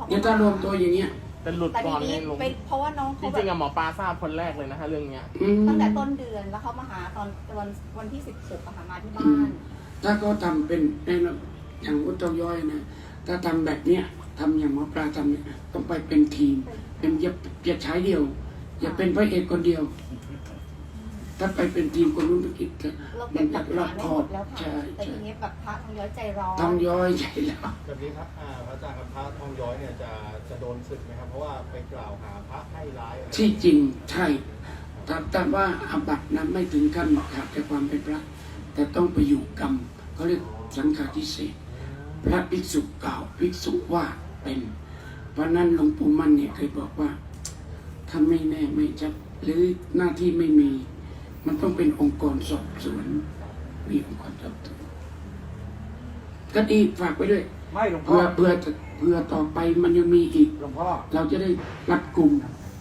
เขาเนี่ยถ้ารวมตัวอย่างเงี้ยแต่หลุดแต่ก่ทีอนนี้นี่ลงเป็นเพราะว่าน้องจเขาแบริงๆบอะหมอปลาทราบคนแรกเลยนะฮะเรื่องเนี้ย อืมตั้งแต่ต้นเดือนแล้วเขามาหาตอนวันวันที่สิบหกอะค่ะมาที่บ้าน ถ้าเขาทำเป็นไอ้นะอย่างอุตตย่อยนะ ถ้าทำแบบเนี้ยทำอย่างหมอปลาทำเนี่ยต้องไปเป็นทีม เป็นอย่าอย่าใช้เดียว อย่าเป็นพระเอกคนเดียว ถ้าไปเป็นทีมคนนู้นคนนี้จะเรามัเก็นบหจะลักรอฐาบนคไม่อหมบดแล้วค่ะใช่แต่ใช่ทีนี้แบบพระทองย้อยใจร้อนทำย้อยใช่แล้ว แบบนี้ครับอ่าพระอาจารย์ครับพระทองย้อยเนี่ยจะจะโดนศึกไหมครับ เพราะว่าไปกล่าวหาพระให้ร้ายอะไร ที่จริงใช่แต่แต่ว่าอาบัตินั้นไม่ถึงขั้นขาดจากความเป็นพระ แต่ต้องไปอยู่กรรมเขาเรียกสังฆาทิเศษพระภิกษุกล่าวภิกษุว่าเป็น เพราะนั้นหลวงปู่มั่นเนี่ยเคยบอกว่าถ้าไม่แน่ไม่ชัดหรือหน้าที่ไม่มี มันต้องเป็นองค์กรสอบสวนมีองค์กรสอบสวนก็ดีฝากไปด้วยไม่หลวงพ่อเพื่อเพื่อเพื่อต่อไปมันยังมีอีก หลวงพ่อ เราจะได้รัดกลุ่ม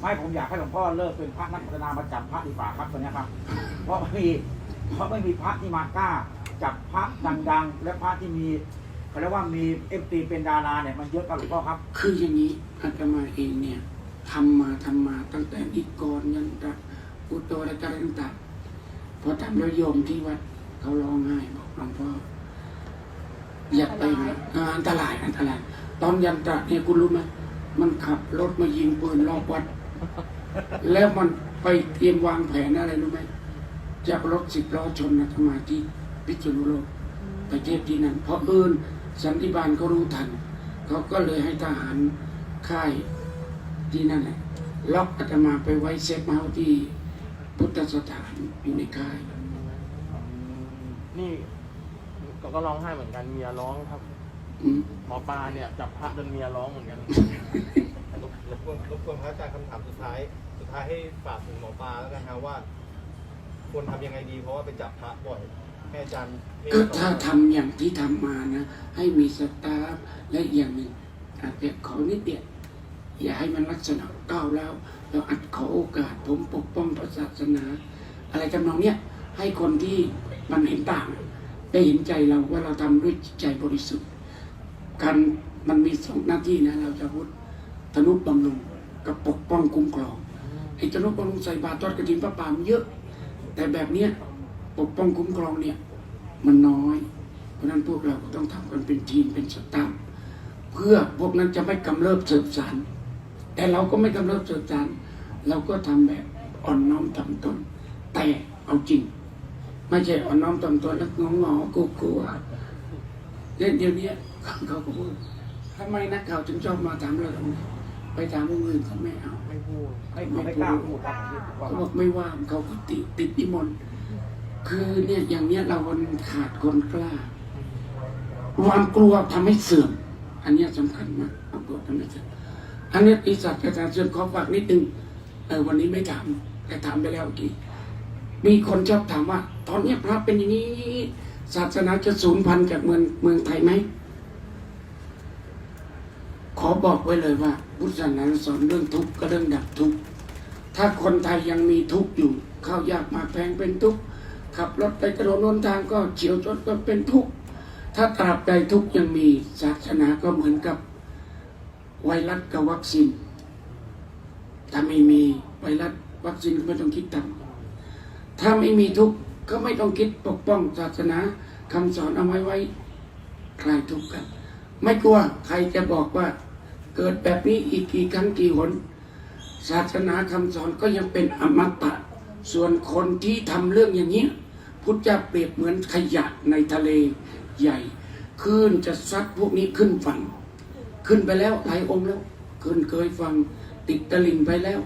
ไม่ผมอยากให้หลวงพ่อเลิกเป็นพระนักพัฒนามาจับพระดีกว่าครับตอนเนี้ยครับ เพราะไม่มีเพราะไม่มีพระที่มากล้าจับพระดังๆ และพระที่มีเขาเรียกว่ามีเอฟตีเป็นดาราเนี่ยมันเยอะกับหลวงพ่อครับ คืออย่างนี้อาตมาเองเนี่ยทำมาทำมาตั้งแต่นิกรยันตะอุตโตและอะไรต่างๆ พอทำแล้วโยมที่วัดเขาร้องไห้บอกหลวงพ่ออย่าไปนะอันตรายอันตราย ตอนยันตระเนี่ยคุณรู้ไหมมันขับรถมายิงปืนรอบวัด แล้วมันไปเตรียมวางแผนอะไรรู้ไหมจะรถสิบล้อชนอาตมที่พิษณุโลกไปเทศที่นั่นเพราะเอิญสันติบาลเขารู้ทันเขาก็เลยให้ทหารค่ายที่นั่นแหละล็อกอาตมาไปไว้เซฟเฮาที่ พุทธสถานอยู่ในค่ายนี่ก็ก็ร้องไห้เหมือนกันเมียร้องครับ อืม หมอปลาเนี่ยจับพระจนเมียร้องเหมือนกัน รบรบกวนรบกวนพระอาจารย์คำถามสุดท้าย สุดท้ายให้ฝากถึงหมอปลาแล้วกันครับว่าควรทำยังไงดี เพราะว่าไปจับพระบ่อยให้อาจารย์เทศก็น์ถ้าทำอย่างที่ทำมานะ ให้มีสตาฟและอีกอย่างหนึ่งอาจจะขอนิดเดียวอย่าให้มันลักษณะก้าวแล้ว เราอัดขอโอกาสผมปกป้องพระศาสนา อะไรจำนองเนี้ยให้คนที่มันเห็นต่าง ได้เห็นใจเราว่าเราทำด้วยใจบริสุทธิ์การมันมีสองหน้าที่นะ เราจะพูดธนุบำรุงกับปกป้องคุ้มครองไอ้ธนุบำรุงใส่บาตรทอดกระถินพระป่ามเยอะ แต่แบบเนี้ยปกป้องคุ้มครองเนี่ยมันน้อย เพราะฉะนั้นพวกเราก็ต้องทำกันเป็นทีมเป็นสตาฟเพื่อพวกนั้นจะไม่กำเริบเสบสาร แต่เราก็ไม่กำเริบเสบสารเราก็ทำแบบอ่อนน้อมถ่อมตน แต่เอาจริง ไม่ใช่อ่อนน้อมถ่อมตนแล้วงองงอกกลัวๆเดี๋ยวเดี๋ยวนี้เขาก็พูดทำไมนักข่าวถึงชอบมาถามเราตรงนี้ไปถามคนอื่นเขาไม่เอาไม่พูดไม่ไม่กล้าพูดครับหลวงพ่อเขาครับบอกไม่ว่างเขาก็ติดติดนิมนต์คือเนี่ยอย่างเนี้ยเราคนขาดคนกล้าความกลัวทำให้เสื่อม อันเนี้ยสำคัญมากความกลัวทำให้เสื่อม อันนี้อิสัตกระจายเสื่อขอฝากนิดนึงเออวันนี้ไม่ถาม แต่ถามไปแล้วเมื่อกี้ มีคนชอบถามว่า ตอนนี้พระเป็นอย่างนี้ ศาสนาจะสูญพันธุ์จากเมืองเมืองไทยไหม ขอบอกไว้เลยว่า พุทธศาสนาสอนเรื่องทุกข์ก็เรื่องดับทุกข์ ถ้าคนไทยยังมีทุกข์อยู่ข้าวยากหมากแพงเป็นทุกข์ขับรถไปถนนหนทางก็เฉียวชนก็เป็นทุกข์ถ้าตราบใดทุกข์ยังมีศาสนาก็เหมือนกับ ไวรัสกับวัคซีน ถ้าไม่มีไวรัสวัคซีนก็ไม่ต้องคิดทำถ้าไม่มีทุกข์ก็ไม่ต้องคิดปกป้องศาสนาคำสอนเอาไว้ไว้คลายทุกข์กัน ไม่กลัวใครจะบอกว่า เกิดแบบนี้อีกกี่ครั้งกี่หน ศาสนาคำสอนก็ยังเป็นอมตะ ส่วนคนที่ทำเรื่องอย่างนี้พุทธเจ้าเปรียบเหมือนขยะในทะเลใหญ่คลื่นจะซัดพวกนี้ขึ้นฝั่ง ขึ้นไปแล้วหลายองค์แล้ว ขึ้นเคยฟังติดตะลิงไปแล้ว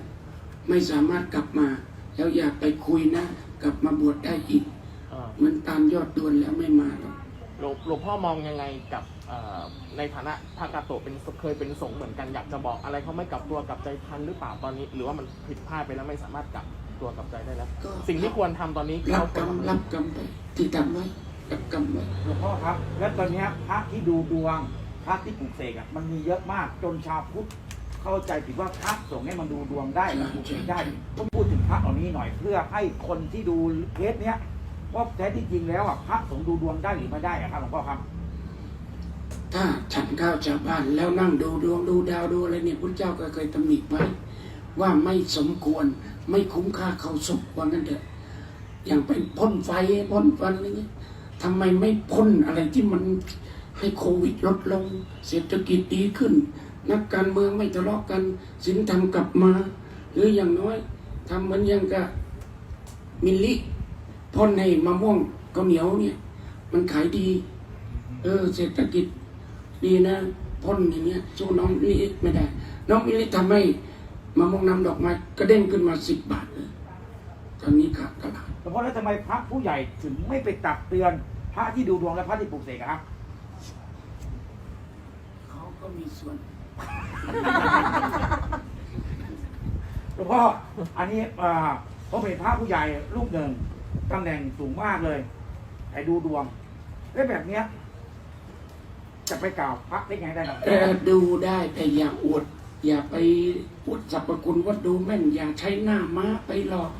ไม่สามารถกลับมา แล้วอยากไปคุยนะ กลับมาบวชได้อีกเอ่อเหมือนตามยอดดวนแล้วไม่มาหรอกหลวงหลวงพ่อมองยังไงกับเอ่อในฐานะพระกาโตะเป็นเคยเป็นสงฆ์เหมือนกันอยากจะบอกอะไรเขาไม่กลับตัวกลับใจทันหรือเปล่าตอนนี้ หรือว่ามันผิดพลาดไปแล้วไม่สามารถกลับตัวกลับใจได้แล้ว ก็สิ่งที่ควรทำตอนนี้รัเขาบคกวรรรมทำรับกรรมไปที่ทำไว้รับกรรมไว้ หลวงพ่อครับ และตอนเนี้ยพระที่ดูดวง พระที่ปลูกเสกอะมันมีเยอะมากจนชาวพุทธเข้าใจผิดว่าพระสงฆ์เนี่ยมันดูดวงได้มันปลูกเสกได้ต้องพูดถึงพระเหล่านี้หน่อยเพื่อให้คนที่ดูเคสเนี้ยว่าแท้ที่จริงแล้วอะพระสงฆ์ดูดวงได้หรือไม่ได้อะครับหลวงพ่อครับ ถ้าฉันข้าวชาวบ้านแล้วนั่งดูดวงดูดาวดูอะไรเนี่ยพระเจ้าก็เคยตำหนิไว้ว่าไม่สมควรไม่คุ้มค่าเขาวสุกว่างั้นเถอะอย่างไปพ่นไฟพ่นฟันอะไรเงี้ยทำไมไม่พ่นอะไรที่มัน ให้โควิดลดลง เศรษฐกิจดีขึ้น นักการเมืองไม่ทะเลาะกันสินธรรมกลับมา หรืออย่างน้อยทำเหมือนอย่างกับมิลลิพ่นให้มะม่วงข้าวเหนียวเนี่ย มันขายดี เออ เศรษฐกิจดีนะพ่นอย่างเงี้ยสู้น้องมิลลิไม่ได้ น้องมิลลิทำให้มะม่วงน้ำดอกไม้กระเด้งขึ้นมาสิบบาทเลยตอนนี้ขาดตลาดแต่เพราะแล้วทำไมพระผู้ใหญ่ถึงไม่ไปตักเตือนพระที่ดูดวงและพระที่ปลุกเสกครับ ก็มีส่วนหลวงพ่ออันนี้อ่าผมเห็นพระผู้ใหญ่รูปหนึ่งตำแหน่งสูงมากเลยไอ้ดูดวงแล้วแบบเนี้ย จะไปกล่าวพระได้ไงได้หรอเออดูได้แต่อย่าอวด อย่าไปอวดสรรพคุณว่าดูแม่นอย่าใช้หน้าม้าไปหลอก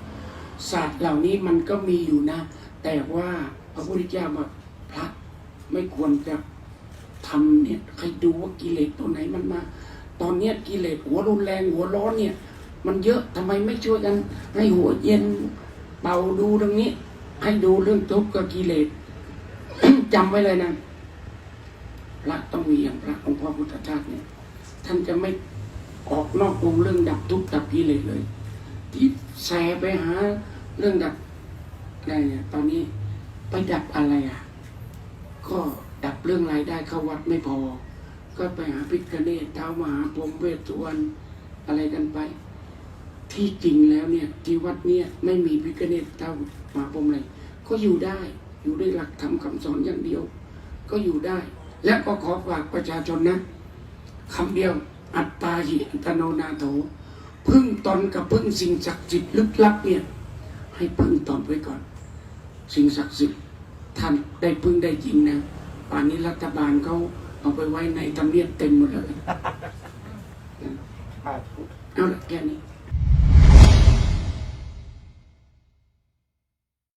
ศาสตร์เหล่านี้มันก็มีอยู่นะ แต่ว่าพระพุทธเจ้าบอกพระไม่ควรจะ ทำเนี่ยให้ดูว่ากิเลสตัวไหนมันมา ตอนเนี้ยกิเลสหัวรุนแรงหัวร้อนเนี่ย มันเยอะทำไมไม่ช่วยกัน ให้หัวเย็นเป่าดูตรงนี้ ให้ดูเรื่องทุกข์กับกิเลสจำไว้เลยนะพระต้องมีอย่างพระองค์พ่อพุทธทาเนี่ย ท่านจะไม่ออกนอกวงเรื่องดับทุกข์ดับกิเลสเลย ที่แสไปหาเรื่องดับอะไรเนี่ยตอนนี้ไปดับอะไรอะ ก็ดับเรื่องรายได้เข้าวัดไม่พอ ก็ไปหาพิกเนตเท้ามหาพรหมเวสสุวรรณอะไรกันไป ที่จริงแล้วเนี่ยที่วัดเนี่ยไม่มีพิกเนตเท้ามหาพรหมเลยก็อยู่ได้อยู่ด้วยหลักธรรมคำสอนอย่างเดียว ก็อยู่ได้ และก็ขอฝากประชาชนนะคำเดียวอัตตาหิอัตโนนาโถพึ่งตนกับพึ่งสิ่งศักดิ์สิทธิ์ลึกลับเนี่ยให้พึ่งตนไว้ก่อน สิ่งศักดิ์สิทธิ์ ท่านได้พึ่งได้จริงนะป่านนี้รัฐบาลเขาเอาไปไว้ในทำเนียบเต็มหมดเลยเอาละแค่นี้